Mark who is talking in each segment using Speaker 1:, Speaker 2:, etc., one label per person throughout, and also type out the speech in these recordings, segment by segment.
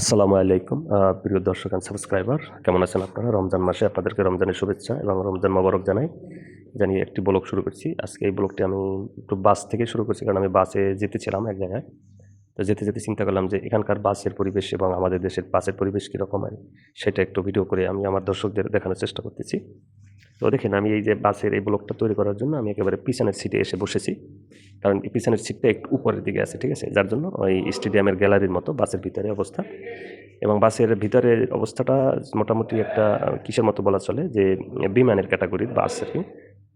Speaker 1: আসসালামু আলাইকুম। প্রিয় দর্শক অ্যান্ড সাবস্ক্রাইবার কেমন আছেন আপনারা? রমজান মাসে আপনাদেরকে রমজানের শুভেচ্ছা এবং রমজান মোবারক জানাই। জানিয়ে একটি ব্লগ শুরু করছি। আজকে এই ব্লগটি আমি একটু বাস থেকে শুরু করছি, কারণ আমি বাসে যেতেছিলাম এক জায়গায়। তো যেতে যেতে চিন্তা করলাম যে এখানকার বাসের পরিবেশ এবং আমাদের দেশের বাসের পরিবেশ কীরকম হয়, সেটা একটু ভিডিও করে আমি আমার দর্শকদের দেখানোর চেষ্টা করতেছি। তো দেখেন আমি এই যে বাসের এই ব্লকটা তৈরি করার জন্য আমি একেবারে পিছনের সিটে এসে বসেছি। কারণ পিছনের সিটটা একটু উপরের দিকে আছে, ঠিক আছে? যার জন্য ওই স্টেডিয়ামের গ্যালারির মতো বাসের ভিতরে অবস্থা। এবং বাসের ভিতরে অবস্থাটা মোটামুটি একটা, কিসের মতো বলা চলে? যে বিমানের ক্যাটাগরির বাস আর কি।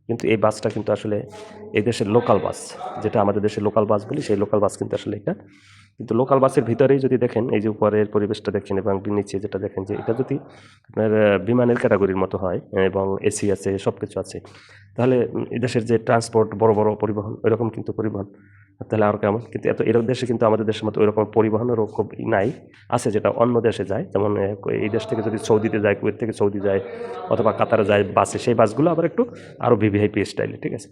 Speaker 1: কিন্তু এই বাসটা কিন্তু আসলে এই দেশের লোকাল বাস, যেটা আমাদের দেশের লোকাল বাস বলি, সেই লোকাল বাস কিন্তু আসলে এটা কিন্তু লোকাল বাসের ভিতরেই যদি দেখেন এই যে উপরের পরিবেশটা দেখছেন এবং নিচে যেটা দেখেন যে এটা যদি আপনার বিমানের ক্যাটাগরির মতো হয় এবং এসি আছে সব কিছু আছে তাহলে উম, এই দেশের যে ট্রান্সপোর্ট বড় বড় পরিবহন ওইরকম কিন্তু পরিবহন তাহলে আর কেমন? কিন্তু এত এরকম দেশে কিন্তু আমাদের দেশের মতো ওইরকম পরিবহনেরও খুব নাই আছে যেটা অন্য দেশে যায় যেমন এই দেশ থেকে যদি সৌদিতে যায় কুয়েত থেকে সৌদি যায় অথবা কাতারে যায় বাসে সেই বাসগুলো আবার একটু আরও ভিভিআইপি স্টাইলে ঠিক আছে?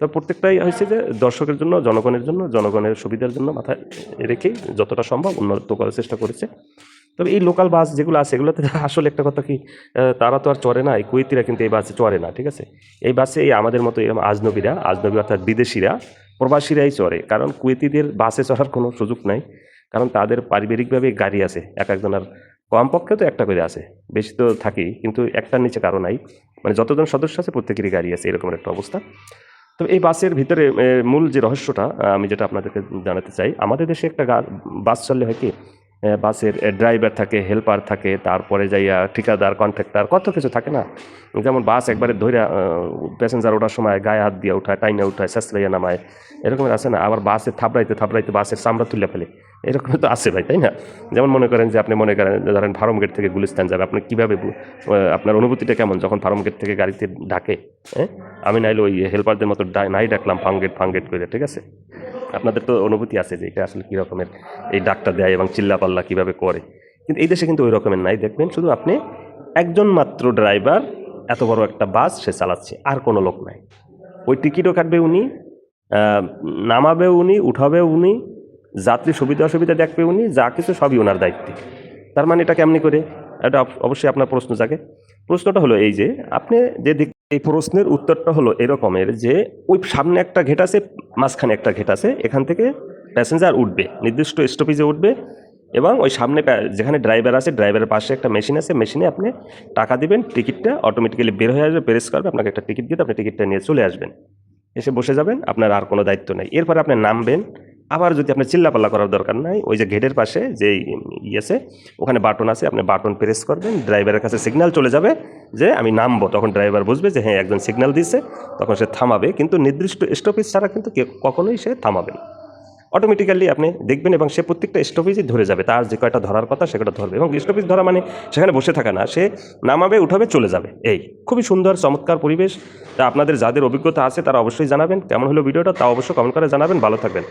Speaker 1: তো প্রত্যেকটাই হয়েছে যে দর্শকের জন্য, জনগণের জন্য, জনগণের সুবিধার জন্য মাথায় রেখেই যতটা সম্ভব উন্নত করার চেষ্টা করেছে। তবে এই লোকাল বাস যেগুলো আছে, এগুলোতে আসলে একটা কথা কি তারা তো আর চড়ে না, এই কুয়েতিরা কিন্তু এই বাসে চড়ে না, ঠিক আছে? এই বাসে এই আমাদের মতো এরকম আজনবীরা, আজনবী অর্থাৎ বিদেশিরা, প্রবাসীরাই চড়ে। কারণ কুয়েতিদের বাসে চড়ার কোনো সুযোগ নাই, কারণ তাদের পারিবারিকভাবে গাড়ি আছে, এক একজন একজনের কমপক্ষে তো একটা করে আছে, বেশি তো থাকেই, কিন্তু একটার নিচে কারও নাই। মানে যতজন সদস্য আছে, প্রত্যেকেরই গাড়ি আছে, এরকম একটা অবস্থা। তবে এই বাসের ভিতরে মূল যে রহস্যটা আমি যেটা আপনাদেরকে জানাতে চাই, আমাদের দেশে একটা বাস চললে হয় কি? বাসের ড্রাইভার থাকে হেল্পার থাকে, তারপরে যাইয়া ঠিকাদার কন্ট্রাক্টর কত কিছু থাকে না? যেমন বাস একবারে ধরে প্যাসেঞ্জার ওঠার সময় গায়ে হাত দিয়ে উঠায়, টাইনে উঠায় শেষলাইয়া নামায় এরকমের আছে না? আবার বাসে থাপড়াইতে থাপড়াইতে বাসের চামড়া তুলে ফেলে এরকম তো আছে ভাই, তাই না? যেমন মনে করেন যে, আপনি মনে করেন ধরেন ফার্ম গেট থেকে গুলিস্তান যাবে, আপনি কীভাবে আপনার অনুভূতিটা কেমন যখন ফার্ম গেট থেকে গাড়িতে ডাকে হ্যাঁ? আমি নাইলে ওই হেল্পারদের মতো নাই ডাকলাম, ফার্ম গেট ফার্ম গেট করে ঠিক আছে? আপনাদের তো অনুভূতি আছে যে এটা আসলে কী রকমের এই ডাকটা দেয় এবং চিল্লাপাল্লা কীভাবে করে। কিন্তু এই দেশে কিন্তু ওই রকমের নাই। দেখবেন শুধু আপনি একজন মাত্র ড্রাইভার, এত বড় একটা বাস সে চালাচ্ছে, আর কোনো লোক নাই। ওই টিকিটও কাটবে উনি নামাবে উনি, উঠাবে উনি, যাত্রী সুবিধা অসুবিধা দেখবে উনি, যা কিছু সবই ওনার দায়িত্বে। তার মানে এটা কেমনি করে? এটা অবশ্যই আপনার প্রশ্ন জাগে। প্রশ্নটা হলো এই যে, আপনি যে দিক এই প্রশ্নের উত্তরটা হলো এরকমের যে, ওই সামনে একটা ঘেট আছে, মাঝখানে একটা ঘেট আছে, এখান থেকে প্যাসেঞ্জার উঠবে, নির্দিষ্ট স্টপেজে উঠবে এবং ওই সামনে যেখানে ড্রাইভার আছে ড্রাইভারের পাশে একটা মেশিন আছে মেশিনে আপনি টাকা দিবেন টিকিটটা অটোমেটিক্যালি বের হয়ে আসবে প্রেস করবে, আপনাকে একটা টিকিট দিয়ে আপনি টিকিটটা নিয়ে চলে আসবেন। এসে বসে যাবেন, আপনার আর কোনো দায়িত্ব নেই। এরপরে আপনি নামবেন আবার যদি আপনার চিল্লাপাল্লা করার দরকার নাই, ওই যে গেটের পাশে যে ই আছে, ওখানে বাটন আছে, আপনি বাটন প্রেস করবেন ড্রাইভারের কাছে সিগন্যাল চলে যাবে যে আমি নামবো। তখন ড্রাইভার বুঝবে যে হ্যাঁ একজন সিগন্যাল দিচ্ছে তখন সে থামাবে। কিন্তু নির্দিষ্ট স্টপেজ ছাড়া কিন্তু কখনোই সে থামাবে না। অটোমেটিক্যালি আপনি দেখবেন এবং সে প্রত্যেকটা স্টপেজই ধরে যাবে। তার যে কয়টা ধরার কথা সে ধরবে। এবং স্টপেজ ধরা মানে সেখানে বসে থাকা না। সে নামাবে, উঠাবে, চলে যাবে। এই খুবই সুন্দর, চমৎকার পরিবেশ। তা আপনাদের যাদের অভিজ্ঞতা আছে, তারা অবশ্যই জানাবেন। কেমন হলো ভিডিওটা, তা অবশ্যই কমেন্ট করে জানাবেন। ভালো থাকবেন।